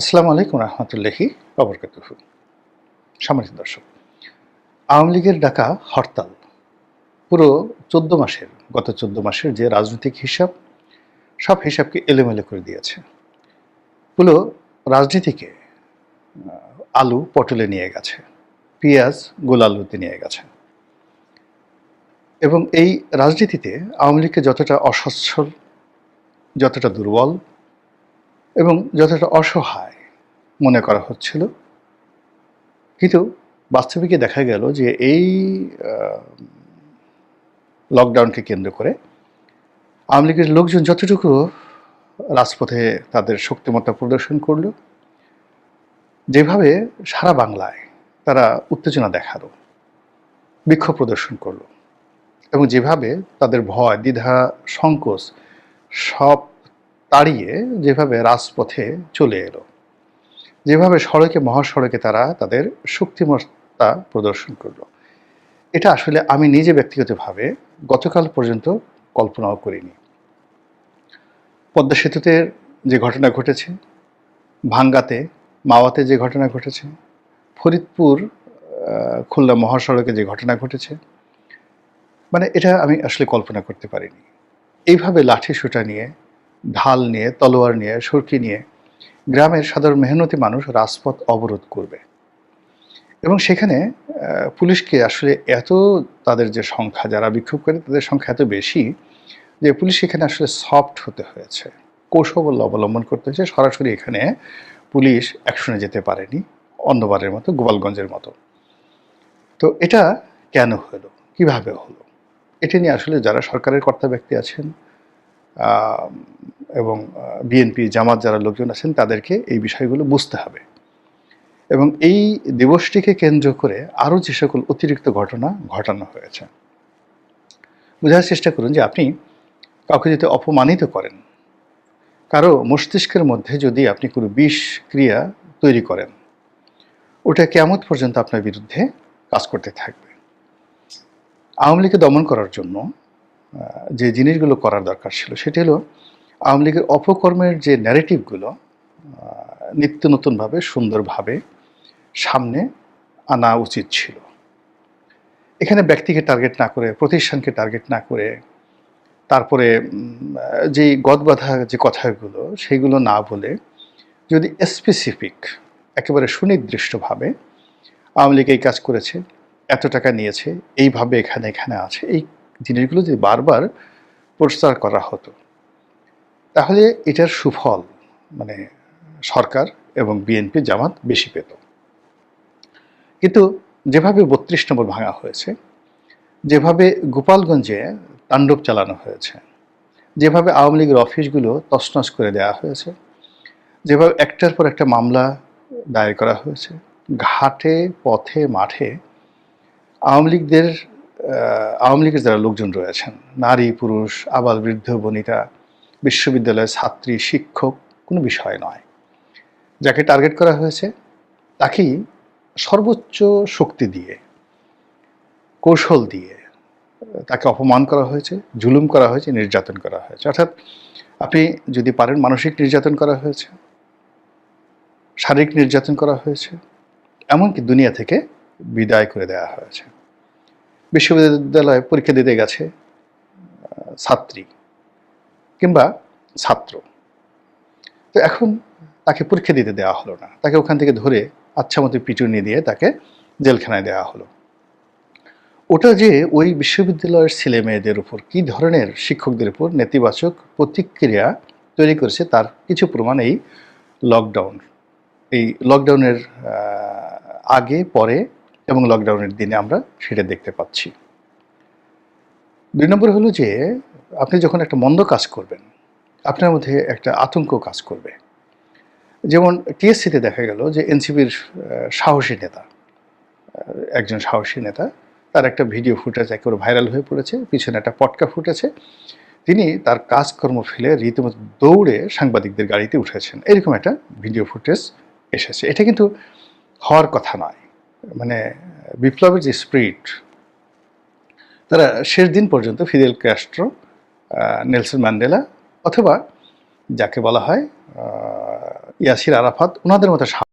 আসসালামু আলাইকুম রহমতুল্লাহি অবরকাতুহু সম্মানিত দর্শক, আওয়ামী লীগের ডাকা হরতাল পুরো চোদ্দ মাসের, গত চোদ্দ মাসের যে রাজনৈতিক হিসাব, সব হিসাবকে এলোমেলো করে দিয়েছে। পুরো রাজনীতিকে আলু পটলে নিয়ে গেছে, পেঁয়াজ গোল আলুতে নিয়ে গেছে। এবং এই রাজনীতিতে আওয়ামী লীগকে যতটা অসচ্ছল, যতটা দুর্বল এবং যথেষ্ট অসহায় মনে করা হচ্ছিল। কিন্তু বাস্তবিকে দেখা গেল যে এই লকডাউনকে কেন্দ্র করে আওয়ামী লীগের লোকজন যতটুকু রাজপথে তাদের শক্তিমত্তা প্রদর্শন করল, যেভাবে সারা বাংলায় তারা উত্তেজনা দেখাল, বিক্ষোভ প্রদর্শন করল এবং যেভাবে তাদের ভয়, দ্বিধা, সংকোচ সব তাড়িয়ে যেভাবে রাজপথে চলে এলো, যেভাবে সড়কে, মহাসড়কে তারা তাদের শক্তিমত্তা প্রদর্শন করল। এটা আসলে আমি নিজে ব্যক্তিগতভাবে গতকাল পর্যন্ত কল্পনাও করিনি। পদ্মা সেতুতে যে ঘটনা ঘটেছে, ভাঙ্গাতে, মাওয়াতে যে ঘটনা ঘটেছে, ফরিদপুর খুলনা মহাসড়কে যে ঘটনা ঘটেছে মানে এটা আমি আসলে কল্পনা করতে পারিনি। এইভাবে লাঠি সোটা নিয়ে ঢাল নিয়ে, তলোয়ার নিয়ে, সুরকি নিয়ে গ্রামের সাধারণ মেহনতি মানুষ রাজপথ অবরোধ করবে। এবং সেখানে পুলিশকে আসলে এত তাদের যে সংখ্যা, যারা বিক্ষোভ করে তাদের সংখ্যা এত বেশি যে পুলিশ এখানে আসলে সফট হতে হয়েছে। কৌশল অবলম্বন করতে হয়েছে। সরাসরি এখানে পুলিশ অ্যাকশনে যেতে পারেনি। অন্যবারের মতো, গোপালগঞ্জের মতো। তো এটা কেন হলো? কীভাবে হলো? এটা নিয়ে আসলে যারা সরকারের কর্তা ব্যক্তি আছেন এবং বিএনপি জামাত যারা লোকজন আছেন, তাদেরকে এই বিষয়গুলো বুঝতে হবে। এবং এই দিবসটিকে কেন্দ্র করে আরও যে সকল অতিরিক্ত ঘটনা ঘটানো হয়েছে। বোঝার চেষ্টা করুন যে আপনি কাউকে যদি অপমানিত করেন, কারও মস্তিষ্কের মধ্যে যদি আপনি কোনো বিষ ক্রিয়া তৈরি করেন, ওটা কেমন পর্যন্ত আপনার বিরুদ্ধে কাজ করতে থাকবে। আওয়ামী লীগকে দমন করার জন্য যে জিনিসগুলো করার দরকার ছিল, সেটি হলো আওয়ামী লীগের অপকর্মের যে ন্যারেটিভগুলো নিত্য নতুনভাবে, সুন্দরভাবে সামনে আনা উচিত ছিল। এখানে ব্যক্তিকে টার্গেট না করে, প্রতিষ্ঠানকে টার্গেট না করে, তারপরে যে গদবাধা যে কথাগুলো, সেগুলো না বলে যদি স্পেসিফিক একেবারে সুনির্দিষ্টভাবে আওয়ামী লীগ এই কাজ করেছে, এত টাকা নিয়েছে, এইভাবে এখানে এখানে আছে, এই জিনিসগুলো যদি বারবার প্রচার করা হতো, তাহলে এটার সুফল মানে সরকার এবং বিএনপি জামাত বেশি পেত। কিন্তু যেভাবে বত্রিশ নম্বর ভাঙা হয়েছে, যেভাবে গোপালগঞ্জে তাণ্ডব চালানো হয়েছে, যেভাবে আওয়ামী লীগের অফিসগুলো তছনছ করে দেওয়া হয়েছে, যেভাবে একটার পর একটা মামলা দায়ের করা হয়েছে, ঘাটে, পথে, মাঠে আওয়ামী লীগদের আওয়ামী লীগের যারা লোকজন রয়েছেন, নারী, পুরুষ, আবাল বৃদ্ধ, বনিতা, বিশ্ববিদ্যালয়ের ছাত্রী, শিক্ষক, কোনো বিষয় নয়। যাকে টার্গেট করা হয়েছে, তাকেই সর্বোচ্চ শক্তি দিয়ে, কৌশল দিয়ে, তাকে অপমান করা হয়েছে, জুলুম করা হয়েছে, নির্যাতন করা হয়েছে। অর্থাৎ আপনি যদি পারেন মানসিক নির্যাতন করা হয়েছে, শারীরিক নির্যাতন করা হয়েছে, এমনকি দুনিয়া থেকে বিদায় করে দেওয়া হয়েছে। বিশ্ববিদ্যালয়ে পরীক্ষা দিতে গেছে ছাত্রী কিংবা ছাত্র। তো এখন তাকে পরীক্ষা দিতে দেওয়া হলো না। তাকে ওখান থেকে ধরে আচ্ছা মতো পিটুনি দিয়ে তাকে জেলখানায় দেওয়া হলো। ওটা যে ওই বিশ্ববিদ্যালয়ের ছেলে মেয়েদের উপর কী ধরনের শিক্ষকদের উপর নেতিবাচক প্রতিক্রিয়া তৈরি করেছে তার কিছু প্রমাণ এই লকডাউন এই লকডাউনের আগে, পরে এবং লকডাউনের দিনে আমরা সেটা দেখতে পাচ্ছি। দুই নম্বর হলো যে, আপনি যখন একটা মন্দ কাজ করবেন, আপনার মধ্যে একটা আতঙ্ক কাজ করবে। যেমন টিএসসিতে দেখা গেল যে এনসিপির সাহসী নেতা একজন সাহসী নেতা, তার একটা ভিডিও ফুটেজ একেবারে ভাইরাল হয়ে পড়েছে, পিছনে একটা পটকা ফুটেছে। তিনি তার কাজকর্ম ফেলে রীতিমতো দৌড়ে সাংবাদিকদের গাড়িতে উঠেছেন। এরকম একটা ভিডিও ফুটেজ এসেছে। এটা কিন্তু হওয়ার কথা নয়। বিপ্লবের যে স্প্রিট, তারা শেষ দিন পর্যন্ত ফিদেল ক্যাস্ট্রো নেলসন ম্যান্ডেলা অথবা যাকে বলা হয় ইয়াসির আরাফাত, ওনাদের মতো